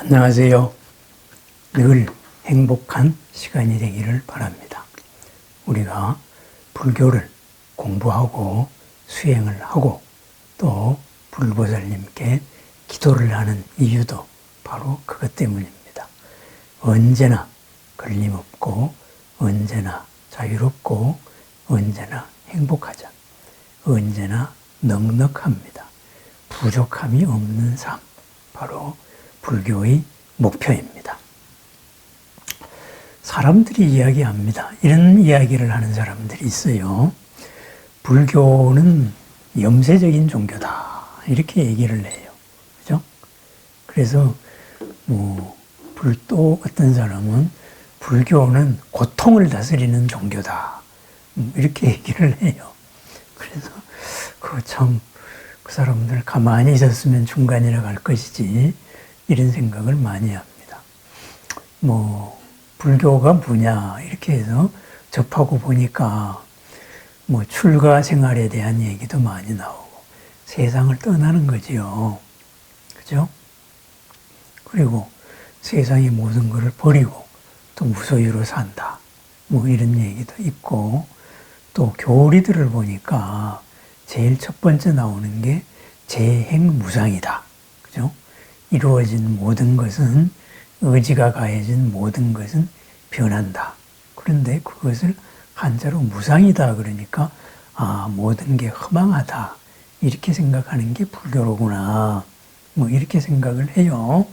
안녕하세요. 늘 행복한 시간이 되기를 바랍니다. 우리가 불교를 공부하고 수행을 하고 또 불보살님께 기도를 하는 이유도 바로 그것 때문입니다. 언제나 걸림없고 언제나 자유롭고 언제나 행복하자. 언제나 넉넉합니다. 부족함이 없는 삶. 바로 불교의 목표입니다. 사람들이 이야기합니다. 이런 이야기를 하는 사람들이 있어요. 불교는 염세적인 종교다. 이렇게 얘기를 해요. 그죠? 그래서, 뭐, 불, 또 어떤 사람은 불교는 고통을 다스리는 종교다. 음, 이렇게 얘기를 해요. 그래서, 그 참, 그 사람들 가만히 있었으면 중간이라 갈 것이지, 이런 생각을 많이 합니다. 뭐, 불교가 뭐냐, 이렇게 해서 접하고 보니까, 뭐, 출가 생활에 대한 얘기도 많이 나오고, 세상을 떠나는 거지요. 그죠? 그리고 세상의 모든 것을 버리고, 또 무소유로 산다. 뭐, 이런 얘기도 있고, 또 교리들을 보니까, 제일 첫 번째 나오는 게 재행무상이다. 그죠? 이루어진 모든 것은 의지가 가해진 모든 것은 변한다. 그런데 그것을 한자로 무상이다 그러니까 아 모든 게 허망하다 이렇게 생각하는 게 불교로구나 뭐 이렇게 생각을 해요.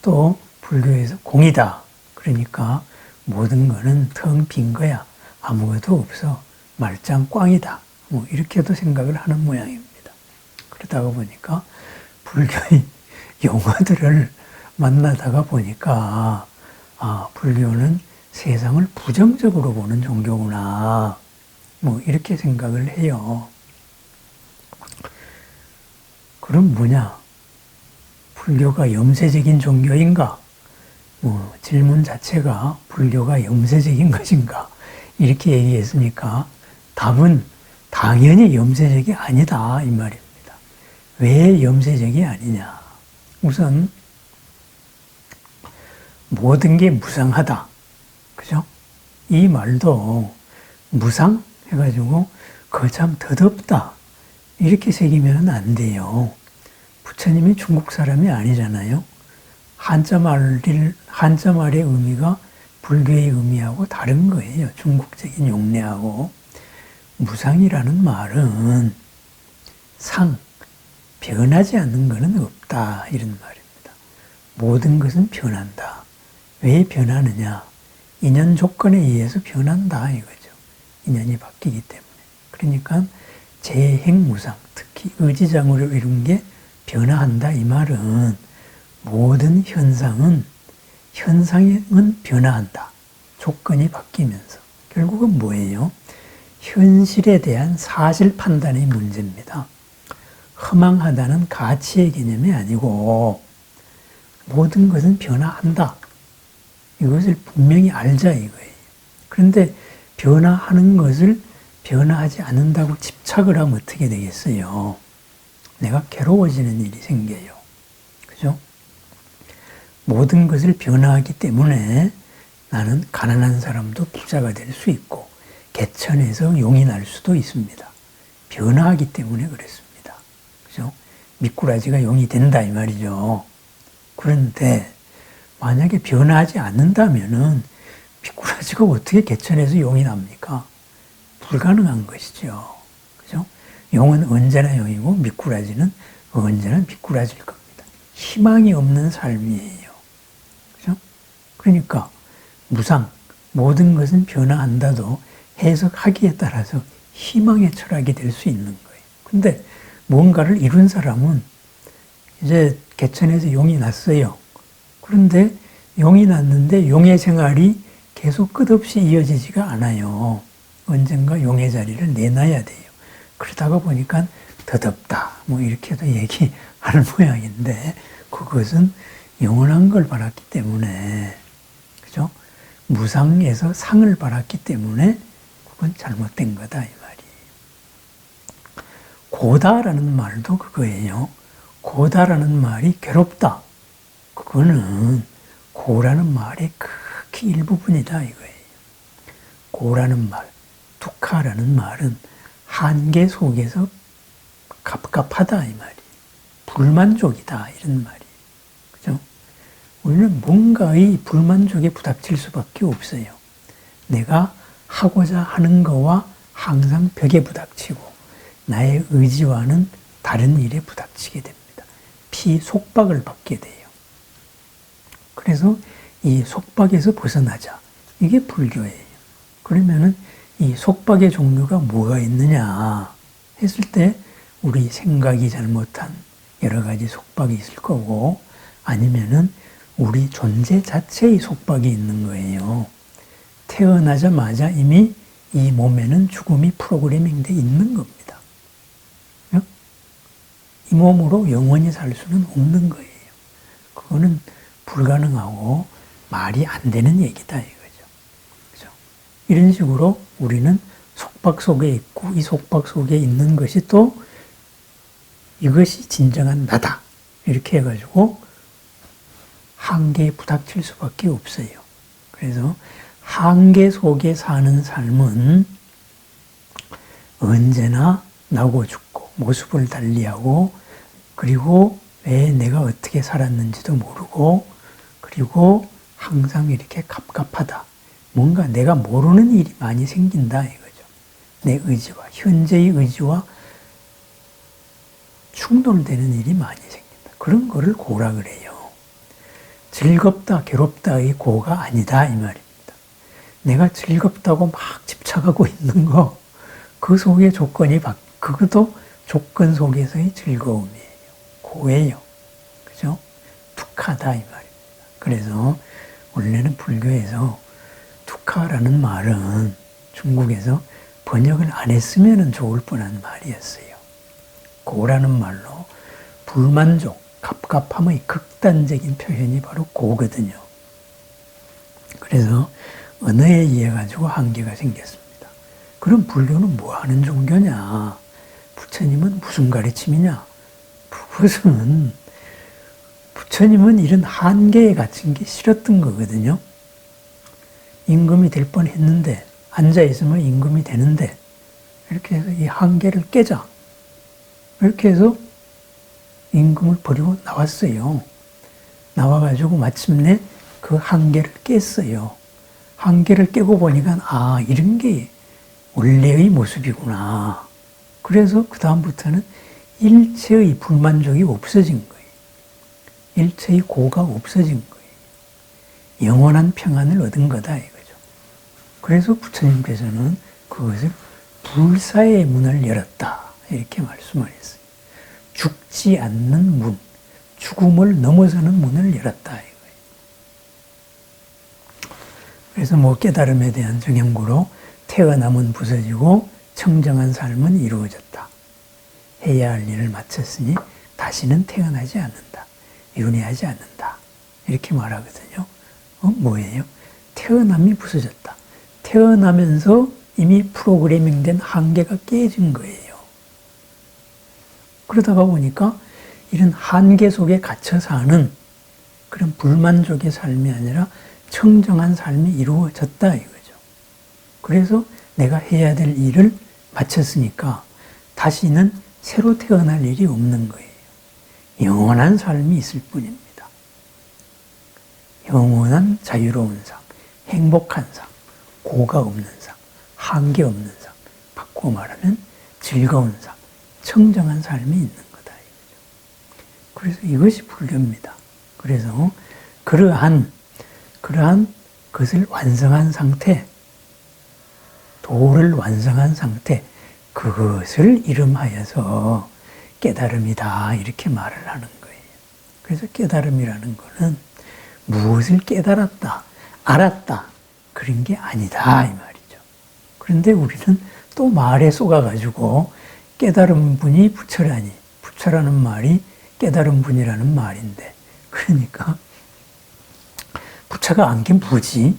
또 불교에서 공이다 그러니까 모든 거는 텅 빈 거야 아무것도 없어 말짱 꽝이다 뭐 이렇게도 생각을 하는 모양입니다. 그러다가 보니까 불교의 용어들을 만나다가 보니까 아, 불교는 세상을 부정적으로 보는 종교구나. 뭐 이렇게 생각을 해요. 그럼 뭐냐? 불교가 염세적인 종교인가? 뭐 질문 자체가 불교가 염세적인 것인가? 이렇게 얘기했으니까 답은 당연히 염세적이 아니다 이 말입니다. 왜 염세적이 아니냐? 우선 모든 게 무상하다. 그죠? 이 말도 무상 해가지고 거참 더덥다. 이렇게 새기면 안 돼요. 부처님이 중국 사람이 아니잖아요. 한자 말을, 한자 말의 의미가 불교의 의미하고 다른 거예요. 중국적인 용례하고. 무상이라는 말은 상, 변하지 않는 것은 없다. 이런 말입니다. 모든 것은 변한다. 왜 변하느냐? 인연 조건에 의해서 변한다. 이거죠. 인연이 바뀌기 때문에. 그러니까 재행무상, 특히 의지장으로 이룬 게 변화한다. 이 말은 모든 현상은, 현상은 변화한다. 조건이 바뀌면서. 결국은 뭐예요? 현실에 대한 사실 판단의 문제입니다. 허망하다는 가치의 개념이 아니고 모든 것은 변화한다. 이것을 분명히 알자 이거예요. 그런데 변화하는 것을 변화하지 않는다고 집착을 하면 어떻게 되겠어요? 내가 괴로워지는 일이 생겨요. 그죠? 모든 것을 변화하기 때문에 나는 가난한 사람도 부자가 될 수 있고 개천에서 용이 날 수도 있습니다. 변화하기 때문에 그랬습니다. 그죠? 미꾸라지가 용이 된다 이 말이죠. 그런데 만약에 변하지 않는다면은 미꾸라지가 어떻게 개천에서 용이 납니까? 불가능한 것이죠. 그죠? 용은 언제나 용이고 미꾸라지는 언제나 미꾸라지일 겁니다. 희망이 없는 삶이에요. 그죠? 그러니까 무상 모든 것은 변화한다도 해석하기에 따라서 희망의 철학이 될 수 있는 거예요. 근데 뭔가를 이룬 사람은 이제 개천에서 용이 났어요. 그런데 용이 났는데 용의 생활이 계속 끝없이 이어지지가 않아요. 언젠가 용의 자리를 내놔야 돼요. 그러다가 보니까 더덥다. 뭐 이렇게도 얘기하는 모양인데 그것은 영원한 걸 바랐기 때문에 그죠? 무상에서 상을 바랐기 때문에 그건 잘못된 거다. 고다라는 말도 그거예요. 고다라는 말이 괴롭다. 그거는 고라는 말의 극히 일부분이다 이거예요. 고라는 말, 두카라는 말은 한계 속에서 갑갑하다 이 말이. 불만족이다 이런 말이. 그죠? 우리는 뭔가의 불만족에 부닥칠 수밖에 없어요. 내가 하고자 하는 거와 항상 벽에 부닥치고 나의 의지와는 다른 일에 부닥치게 됩니다. 피 속박을 받게 돼요. 그래서 이 속박에서 벗어나자. 이게 불교예요. 그러면은 이 속박의 종류가 뭐가 있느냐 했을 때 우리 생각이 잘못한 여러 가지 속박이 있을 거고 아니면은 우리 존재 자체의 속박이 있는 거예요. 태어나자마자 이미 이 몸에는 죽음이 프로그래밍 돼 있는 겁니다. 이 몸으로 영원히 살 수는 없는 거예요. 그거는 불가능하고 말이 안 되는 얘기다 이거죠. 그죠? 이런 식으로 우리는 속박 속에 있고 이 속박 속에 있는 것이 또 이것이 진정한 나다. 이렇게 해가지고 한계에 부닥칠 수밖에 없어요. 그래서 한계 속에 사는 삶은 언제나 나고 죽고 모습을 달리하고 그리고 왜 내가 어떻게 살았는지도 모르고 그리고 항상 이렇게 갑갑하다. 뭔가 내가 모르는 일이 많이 생긴다 이거죠. 내 의지와 현재의 의지와 충돌되는 일이 많이 생긴다. 그런 거를 고라 그래요. 즐겁다, 괴롭다의 고가 아니다 이 말입니다. 내가 즐겁다고 막 집착하고 있는 거, 그 속에 조건이 바, 그것도 조건 속에서의 즐거움이에요. 고예요. 그죠? 툭하다 이 말입니다. 그래서 원래는 불교에서 툭하라는 말은 중국에서 번역을 안 했으면 좋을 뻔한 말이었어요. 고라는 말로 불만족, 갑갑함의 극단적인 표현이 바로 고거든요. 그래서 언어에 의해 가지고 한계가 생겼습니다. 그럼 불교는 뭐 하는 종교냐? 부처님은 무슨 가르침이냐? 그것은 부처님은 이런 한계에 갇힌 게 싫었던 거거든요. 임금이 될 뻔 했는데, 앉아있으면 임금이 되는데, 이렇게 해서 이 한계를 깨자. 이렇게 해서 임금을 버리고 나왔어요. 나와가지고 마침내 그 한계를 깼어요. 한계를 깨고 보니까, 아, 이런 게 원래의 모습이구나. 그래서 그 다음부터는 일체의 불만족이 없어진 거예요. 일체의 고가 없어진 거예요. 영원한 평안을 얻은 거다 이거죠. 그래서 부처님께서는 그것을 불사의 문을 열었다 이렇게 말씀을 했어요. 죽지 않는 문, 죽음을 넘어서는 문을 열었다 이거예요. 그래서 뭐 깨달음에 대한 정형구로 태어남은 부서지고 청정한 삶은 이루어졌다. 해야 할 일을 마쳤으니 다시는 태어나지 않는다. 윤회하지 않는다. 이렇게 말하거든요. 어, 뭐예요? 태어남이 부서졌다. 태어나면서 이미 프로그래밍 된 한계가 깨진 거예요. 그러다가 보니까 이런 한계 속에 갇혀 사는 그런 불만족의 삶이 아니라 청정한 삶이 이루어졌다 이거죠. 그래서 내가 해야 될 일을 마쳤으니까 다시는 새로 태어날 일이 없는 거예요. 영원한 삶이 있을 뿐입니다. 영원한 자유로운 삶, 행복한 삶, 고가 없는 삶, 한계 없는 삶, 바꾸어 말하면 즐거운 삶, 청정한 삶이 있는 거다. 그래서 이것이 불교입니다. 그래서 그러한, 그러한 것을 완성한 상태, 도를 완성한 상태, 그것을 이름하여서 깨달음이다 이렇게 말을 하는 거예요. 그래서 깨달음이라는 것은 무엇을 깨달았다, 알았다 그런 게 아니다 이 말이죠. 그런데 우리는 또 말에 쏘가가지고 깨달은 분이 부처라니 부처라는 말이 깨달은 분이라는 말인데 그러니까 부처가 안긴 뭐지?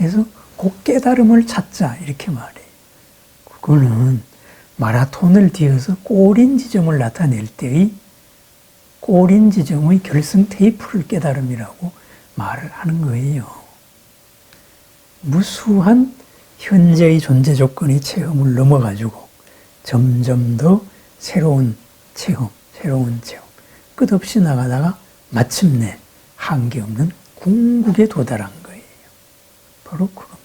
해서 꼭 깨달음을 찾자 이렇게 말해요. 그거는 마라톤을 뛰어서 꼬린 지점을 나타낼 때의 꼬린 지점의 결승 테이프를 깨달음이라고 말을 하는 거예요. 무수한 현재의 존재 조건의 체험을 넘어가지고 점점 더 새로운 체험, 새로운 체험, 끝없이 나가다가 마침내 한계 없는 궁극에 도달한 거예요. 바로 그겁니다.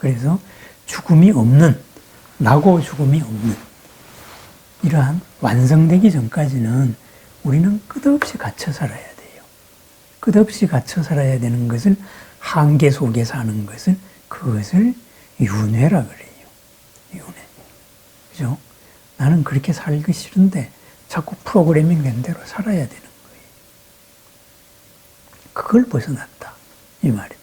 그래서 죽음이 없는, 나고 죽음이 없는 이러한 완성되기 전까지는 우리는 끝없이 갇혀 살아야 돼요. 끝없이 갇혀 살아야 되는 것을 한계 속에 사는 것을 그것을 윤회라 그래요. 윤회. 그죠? 나는 그렇게 살기 싫은데 자꾸 프로그래밍 된 대로 살아야 되는 거예요. 그걸 벗어났다. 이 말입니다.